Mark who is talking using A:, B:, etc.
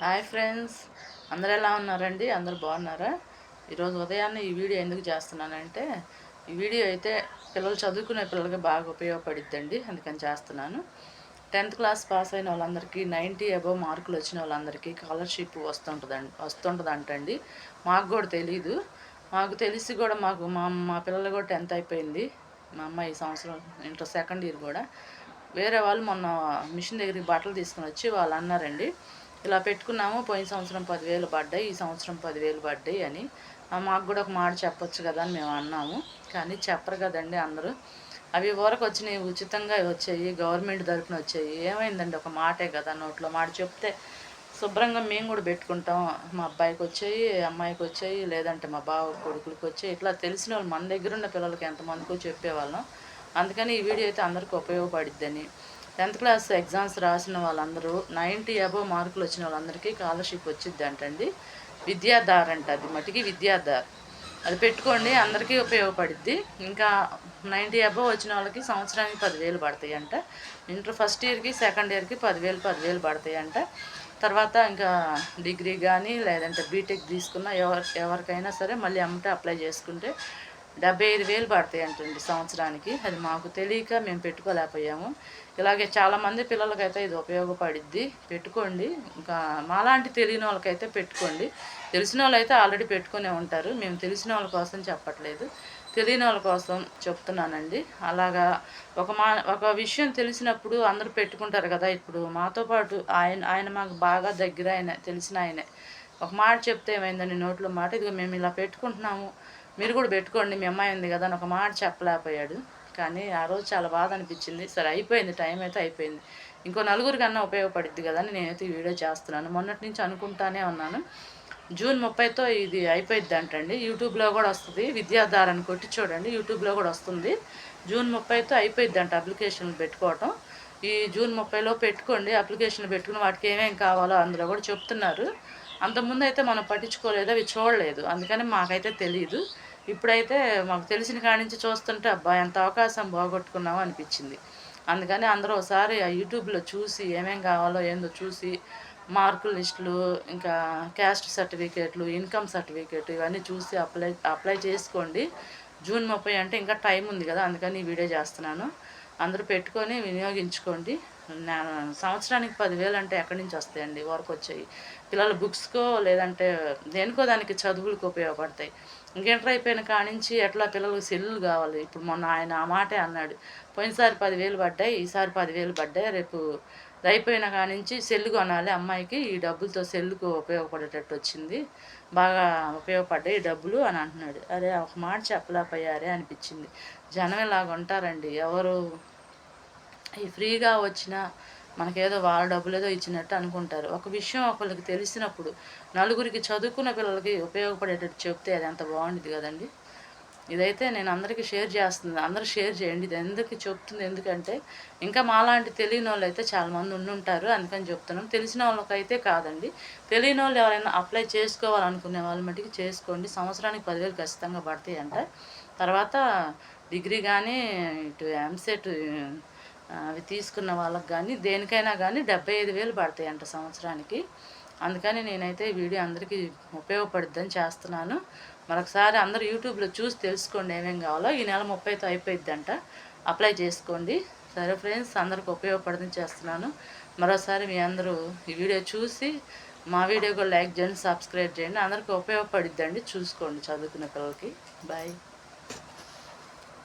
A: Hi friends. అందరు ఎలా ఉన్నారండి? అందరు బాగున్నారా? ఈరోజు ఉదయాన్నే ఈ వీడియో ఎందుకు చేస్తున్నానంటే ఈ వీడియో అయితే పిల్లలు చదువుకునే పిల్లలకి బాగా ఉపయోగపడిద్దండి. అందుకని చేస్తున్నాను. టెన్త్ క్లాస్ పాస్ అయిన వాళ్ళందరికీ నైంటీ అబవ్ మార్కులు వచ్చిన వాళ్ళందరికీ స్కాలర్షిప్ వస్తుంటుందండి వస్తుంటుందంటండి. మాకు కూడా తెలీదు. మాకు తెలిసి కూడా మాకు మా మా పిల్లలు కూడా టెన్త్ అయిపోయింది. మా అమ్మ ఈ సంవత్సరం ఇంటర్ సెకండ్ ఇయర్ కూడా. వేరే వాళ్ళు మొన్న మిషన్ దగ్గరికి బట్టలు తీసుకుని వచ్చి వాళ్ళు అన్నారండి ఇలా పెట్టుకున్నాము. పోయిన సంవత్సరం పదివేలు పడ్డాయి. ఈ సంవత్సరం పదివేలు పడ్డాయి అని. మాకు కూడా ఒక మాట చెప్పొచ్చు కదా అని మేము అన్నాము. కానీ చెప్పరు కదండి అందరూ. అవి వరకు వచ్చినాయి? ఉచితంగా వచ్చాయి. గవర్నమెంట్ తరఫున వచ్చాయి. ఏమైందండి? ఒక మాటే కదా నోట్లో మాట చెప్తే. శుభ్రంగా మేము కూడా పెట్టుకుంటాం. మా అబ్బాయికి వచ్చాయి అమ్మాయికి వచ్చాయి లేదంటే మా బావ కొడుకులకి వచ్చాయి. ఇట్లా తెలిసిన వాళ్ళు మన దగ్గర ఉన్న పిల్లలకి ఎంతమందికో చెప్పేవాళ్ళం. అందుకని ఈ వీడియో అయితే అందరికీ ఉపయోగపడిద్దని. టెన్త్ క్లాస్ ఎగ్జామ్స్ రాసిన వాళ్ళందరూ నైంటీ అబవ్ మార్కులు వచ్చిన వాళ్ళందరికీ స్కాలర్షిప్ వచ్చింది అంటండి విద్యాధార్ అంట అది మటుకి విద్యాధార్. అది పెట్టుకోండి అందరికీ ఉపయోగపడుద్ది. ఇంకా నైంటీ అబవ్ వచ్చిన వాళ్ళకి సంవత్సరానికి పదివేలు పడతాయి అంట ఇంటర్ ఫస్ట్ ఇయర్కి సెకండ్ ఇయర్కి పదివేలు పదివేలు పడతాయి అంట తర్వాత ఇంకా డిగ్రీ కానీ లేదంటే బీటెక్ తీసుకున్న ఎవరి ఎవరికైనా సరే మళ్ళీ అమ్మటే అప్లై చేసుకుంటే డెబ్బై ఐదు వేలు పడతాయి అంటండి సంవత్సరానికి. అది మాకు తెలియక మేము పెట్టుకోలేకపోయాము. ఇలాగే చాలామంది పిల్లలకైతే ఇది ఉపయోగపడిద్ది. పెట్టుకోండి. ఇంకా మాలాంటి తెలియని వాళ్ళకైతే పెట్టుకోండి. తెలిసిన వాళ్ళైతే ఆల్రెడీ పెట్టుకునే ఉంటారు. మేము తెలిసిన వాళ్ళ కోసం చెప్పట్లేదు. తెలియని వాళ్ళ కోసం చెప్తున్నానండి. అలాగా ఒక మా ఒక విషయం తెలిసినప్పుడు అందరూ పెట్టుకుంటారు కదా. ఇప్పుడు మాతో పాటు ఆయన ఆయన మాకు బాగా దగ్గర ఆయన తెలిసిన ఆయనే. ఒక మాట చెప్తే ఏమైందండి? నోట్లో మాట? ఇదిగో మేము ఇలా పెట్టుకుంటున్నాము. మీరు కూడా పెట్టుకోండి మీ అమ్మాయి ఉంది కదా అని ఒక మాట చెప్పలేకపోయాడు. కానీ ఆ రోజు చాలా బాధ అనిపించింది. సరే అయిపోయింది టైం అయితే అయిపోయింది. ఇంకో నలుగురికన్నా ఉపయోగపడుద్ది కదా అని నేనైతే వీడియో చేస్తున్నాను. మొన్నటి నుంచి అనుకుంటానే ఉన్నాను. జూన్ ముప్పైతో ఇది అయిపోయింది అంటండి. యూట్యూబ్లో కూడా వస్తుంది. విద్యాధారని కొట్టి చూడండి యూట్యూబ్లో కూడా వస్తుంది. జూన్ ముప్పైతో అయిపోయింది అంట అప్లికేషన్లు పెట్టుకోవటం. ఈ జూన్ ముప్పైలో పెట్టుకోండి అప్లికేషన్లు పెట్టుకుని వాటికి ఏమేమి కావాలో అందులో కూడా చెప్తున్నారు. అంతకుముందు అయితే మనం పట్టించుకోలేదు అవి చూడలేదు. అందుకని మాకైతే తెలియదు ఇప్పుడైతే మాకు తెలిసిన కాడి నుంచి చూస్తుంటే అబ్బా ఎంత అవకాశం బాగొట్టుకున్నామో అనిపించింది. అందుకని అందరూ ఒకసారి ఆ యూట్యూబ్లో చూసి ఏమేం కావాలో ఏందో చూసి మార్కుల లిస్టులు ఇంకా క్యాస్ట్ సర్టిఫికేట్లు ఇన్కమ్ సర్టిఫికేట్ ఇవన్నీ చూసి అప్లై అప్లై చేసుకోండి. జూన్ ముప్పై అంటే ఇంకా టైం ఉంది కదా అందుకని ఈ వీడియో చేస్తున్నాను. అందరూ పెట్టుకొని వినియోగించుకోండి. సంవత్సరానికి పదివేలు అంటే ఎక్కడి నుంచి వస్తాయండి? వరకు వచ్చాయి. పిల్లల బుక్స్కో లేదంటే దేనికో దానికి చదువులకు ఉపయోగపడతాయి. ఇంకెంటర్ అయిపోయిన కానించి ఎట్లా పిల్లలకు సెల్లు కావాలి? ఇప్పుడు మొన్న ఆయన ఆ మాటే అన్నాడు. పోయినసారి పదివేలు పడ్డాయి ఈసారి పదివేలు పడ్డాయి. రేపు అయిపోయిన కానించి సెల్లు కొనాలి. అమ్మాయికి ఈ డబ్బులతో సెల్లుకు ఉపయోగపడేటట్టు వచ్చింది. బాగా ఉపయోగపడ్డాయి ఈ డబ్బులు అని అంటున్నాడు. అరే ఒక మాట చెప్పలేకపోయారే అనిపించింది. జనం ఇలాగ ఉంటారండి. ఎవరు ఫ్రీగా వచ్చిన మనకేదో వాళ్ళ డబ్బులు ఏదో ఇచ్చినట్టు అనుకుంటారు. ఒక విషయం ఒకరికి తెలిసినప్పుడు నలుగురికి చదువుకున్న పిల్లలకి ఉపయోగపడేటట్టు చెప్తే అది ఎంత బాగుండేది కదండి. ఇదైతే నేను అందరికీ షేర్ చేస్తుంది అందరూ షేర్ చేయండి. ఇది ఎందుకు చెప్తుంది? ఎందుకంటే ఇంకా మాలాంటి తెలియని వాళ్ళు అయితే చాలామంది ఉండుంటారు. అందుకని చెప్తున్నాం. తెలిసిన వాళ్ళకైతే కాదండి. తెలియని వాళ్ళు ఎవరైనా అప్లై చేసుకోవాలనుకునే వాళ్ళ మటుకు చేసుకోండి. సంవత్సరానికి పదివేలు ఖచ్చితంగా పడతాయి అంట తర్వాత డిగ్రీ కానీ ఇటు ఎంసెట్ అవి తీసుకున్న వాళ్ళకి కానీ దేనికైనా కానీ డెబ్బై ఐదు వేలు పడతాయి అంట సంవత్సరానికి. అందుకని నేనైతే ఈ వీడియో అందరికీ ఉపయోగపడుద్దని చేస్తున్నాను. మరొకసారి అందరూ యూట్యూబ్లో చూసి తెలుసుకోండి ఏమేమి కావాలో. ఈ నెల ముప్పైతో అయిపోయిద్దంట. అప్లై చేసుకోండి. సరే ఫ్రెండ్స్ అందరికి ఉపయోగపడుతుంది చేస్తున్నాను. మరోసారి మీ అందరూ ఈ వీడియో చూసి మా వీడియో కూడా లైక్ చేయండి సబ్స్క్రైబ్ చేయండి. అందరికీ ఉపయోగపడిద్దండి. చూసుకోండి చదువుకునే పిల్లలకి. బాయ్.